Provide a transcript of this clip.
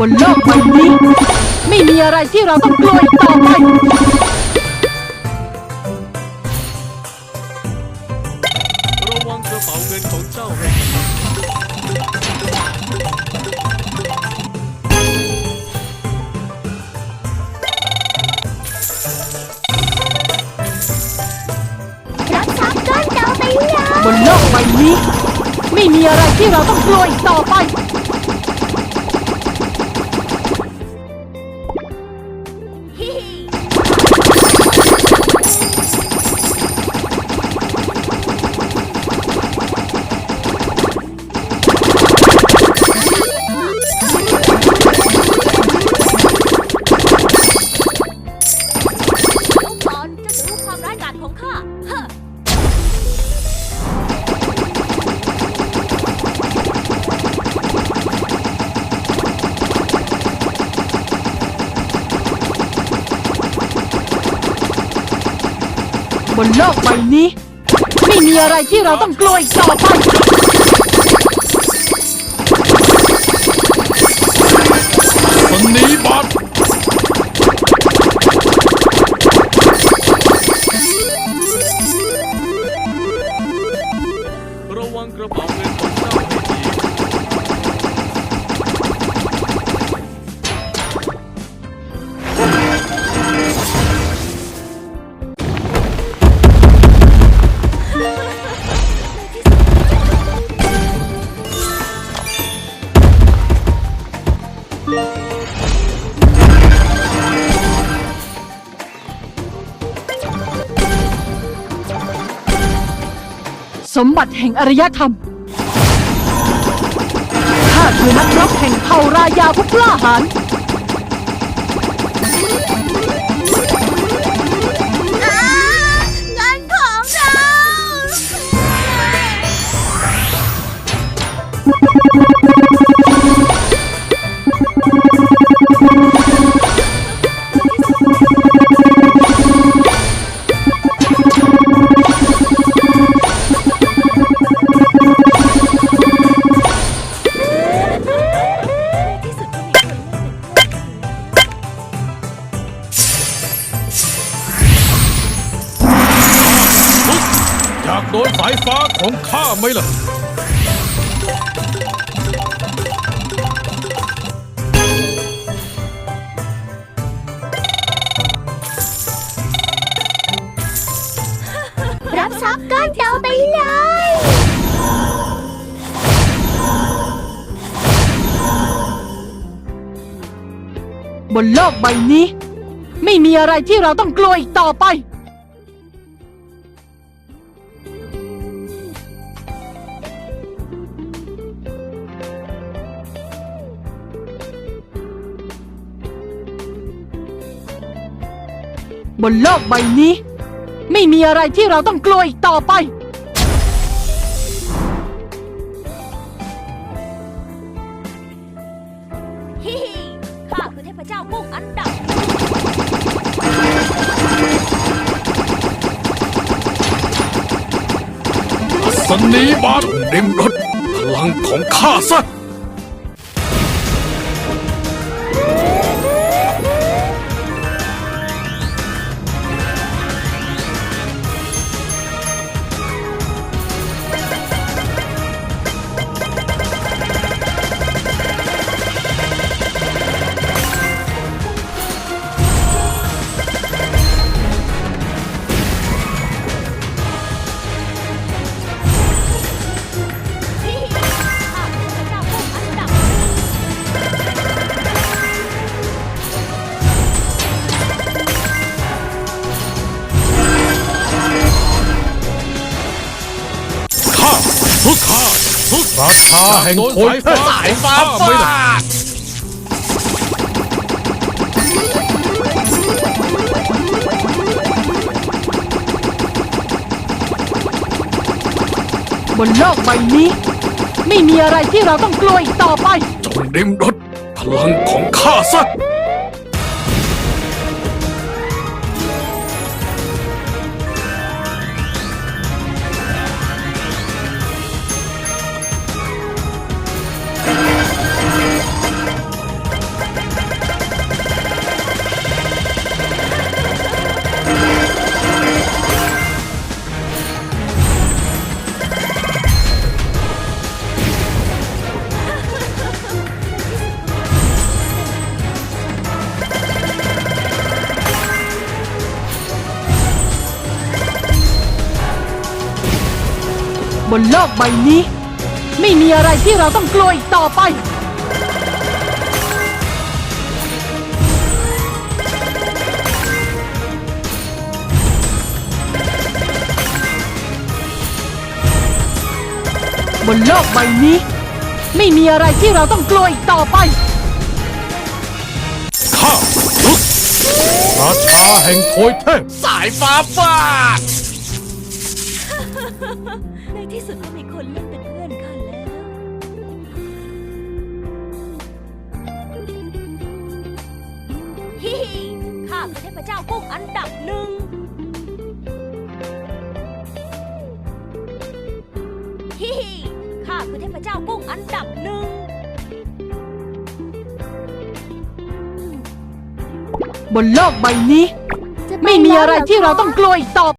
บนโลกใบนี้ ไม่มีอะไรที่เราต้องกลัวอีกต่อไประวังกระเป๋าเงินของเจ้าให้รับทรัพย์ก้อนโตไปเลยบนโลกใบนี้ ไม่มีอะไรที่เราต้องกลัวอีกต่อไป บนโลกใบนี้ ไม่มีอะไรที่เราต้องกลัวอีกต่อไปคนนี้บอ สมบัติแห่งอารยธรรม ข้าคือนักรบแห่งเผ่ารายาผู้กล้าหาญ ของข้าไหมล่ะ รับทรัพย์ก้อนโตไปเลย บนโลกใบนี้ ไม่มีอะไรที่เราต้องกลัวอีกต่อไป บนโลกใบนี้ ไม่มีอะไรที่เราต้องกลัวอีกต่อไป ฮิฮิข้าคือเทพเจ้ามุ่งอันดับ สนีบาดริมรถพลังของข้าซะ ราชาแห่งโขนสายฟ้าไม่ล่ะบนโลกใบนี้ ไม่มีอะไรที่เราต้องกลัวอีกต่อไปจงริมรถพลังของข้าซะ บนโลกใบนี้ ไม่มีอะไรที่เราต้องกลัวอีกต่อไป บนโลกใบนี้ ไม่มีอะไรที่เราต้องกลัวอีกต่อไปข้าลุกราชาแห่งโถยเทพสายฟ้าฟาดในที่ สุดก็มีคนเล่นเป็นเพื่อนข้าแล้ว ฮิฮิข้าคือเทพเจ้ากุ้งอันดับหนึ่ง ฮิฮิข้าคือเทพเจ้ากุ้งอันดับหนึ่ง บนโลกใบนี้ ไม่มีอะไรที่เราต้องกลัวอีกต่อ